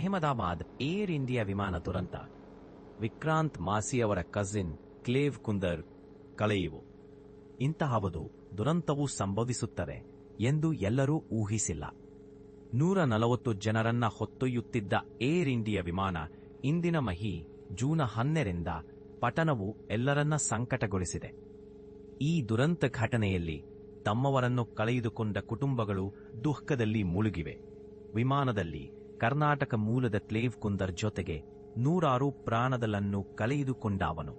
Ahmedabad air India ವಿಮಾನ ದುರಂತ. ವಿಕ್ರಾಂತ್ ಮಾಸಿಯವರ ಕಸಿನ್ ಕ್ಲೇವ್ ಕುಂದರ್ ಕಳೆಯುವು. ಇಂತಹವದು ದುರಂತವು ಸಂಭವಿಸುತ್ತದೆ ಎಂದು ಎಲ್ಲರೂ ಊಹಿಸಿಲ್ಲ. ನೂರ ನಲವತ್ತು ಜನರನ್ನ ಹೊತ್ತೊಯ್ಯುತ್ತಿದ್ದ ಏರ್ ಇಂಡಿಯಾ ವಿಮಾನ ಇಂದಿನ ಮಹಿ ಜೂನ್ ಹನ್ನೆರಿಂದ ಪಟನವು ಎಲ್ಲರನ್ನ ಸಂಕಟಗೊಳಿಸಿದೆ. ಈ ದುರಂತ ಘಟನೆಯಲ್ಲಿ ತಮ್ಮವರನ್ನು ಕಳೆದುಕೊಂಡ ಕುಟುಂಬಗಳು ದುಃಖದಲ್ಲಿ ಮುಳುಗಿವೆ. ವಿಮಾನದಲ್ಲಿ ಕರ್ನಾಟಕ ಮೂಲದ ಕ್ಲೇವ್ ಕುಂದರ್ ಜೊತೆಗೆ ನೂರಾರು ಪ್ರಾಣದಲನ್ನು ಕಳೆದುಕೊಂಡವನು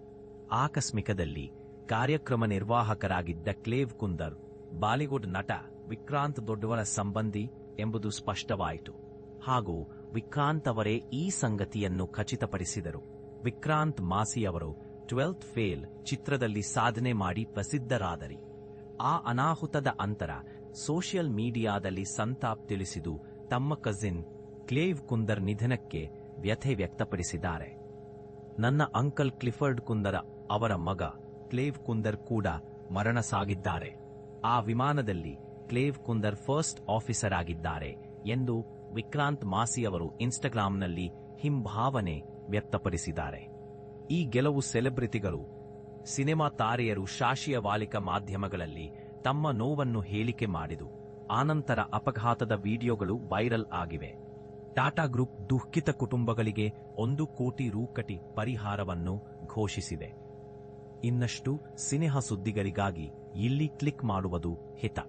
ಆಕಸ್ಮಿಕದಲ್ಲಿ ಕಾರ್ಯಕ್ರಮ ನಿರ್ವಾಹಕರಾಗಿದ್ದ ಕ್ಲೇವ್ ಕುಂದರ್, ಬಾಲಿವುಡ್ ನಟ ವಿಕ್ರಾಂತ್ ದೊಡ್ಡವರ ಸಂಬಂಧಿ ಎಂಬುದು ಸ್ಪಷ್ಟವಾಯಿತು. ಹಾಗೂ ವಿಕ್ರಾಂತ್ ಅವರೇ ಈ ಸಂಗತಿಯನ್ನು ಖಚಿತಪಡಿಸಿದರು. ವಿಕ್ರಾಂತ್ ಮಾಸಿ ಅವರು ಟ್ವೆಲ್ತ್ ಫೇಲ್ ಚಿತ್ರದಲ್ಲಿ ಸಾಧನೆ ಮಾಡಿ ಪ್ರಸಿದ್ಧರಾದರಿ. ಆ ಅನಾಹುತದ ಅಂತರ ಸೋಷಿಯಲ್ ಮೀಡಿಯಾದಲ್ಲಿ ಸಂತಾಪ್ ತಿಳಿಸಿದು ತಮ್ಮ ಕಸಿನ್ ಕ್ಲೇವ್ ಕುಂದರ್ ನಿಧನಕ್ಕೆ ವ್ಯಥೆ ವ್ಯಕ್ತಪಡಿಸಿದ್ದಾರೆ. ನನ್ನ ಅಂಕಲ್ ಕ್ಲಿಫರ್ಡ್ ಕುಂದರ ಅವರ ಮಗ ಕ್ಲೇವ್ ಕುಂದರ್ ಕೂಡ ಮರಣ ಸಾಗಿದ್ದಾರೆ ಆ ವಿಮಾನದಲ್ಲಿ ಕ್ಲೇವ್ ಕುಂದರ್ ಫಸ್ಟ್ ಆಫೀಸರ್ ಆಗಿದ್ದಾರೆ ಎಂದು ವಿಕ್ರಾಂತ್ ಮಾಸಿ ಅವರು ಇನ್ಸ್ಟಾಗ್ರಾಂನಲ್ಲಿ ಹಿಂಭಾವನೆ ವ್ಯಕ್ತಪಡಿಸಿದ್ದಾರೆ. ಈ ಗೆಲುವು ಸೆಲೆಬ್ರಿಟಿಗಳು, ಸಿನಿಮಾ ತಾರೆಯರು ಶಾಶಿಯ ವಾಲಿಕ ಮಾಧ್ಯಮಗಳಲ್ಲಿ ತಮ್ಮ ನೋವನ್ನು ಹೇಳಿಕೆ ಮಾಡಿದು ಆನಂತರ ಅಪಘಾತದ ವಿಡಿಯೋಗಳು ವೈರಲ್ ಆಗಿವೆ. ಟಾಟಾ ಗ್ರೂಪ್ ದುಃಖಿತ ಕುಟುಂಬಗಳಿಗೆ ಒಂದು ಕೋಟಿ ರೂಕಟಿ ಪರಿಹಾರವನ್ನು ಘೋಷಿಸಿದೆ. ಇನ್ನಷ್ಟು ಸಿನೆಹ ಸುದ್ದಿಗಳಿಗಾಗಿ ಇಲ್ಲಿ ಕ್ಲಿಕ್ ಮಾಡುವುದು ಹಿತ.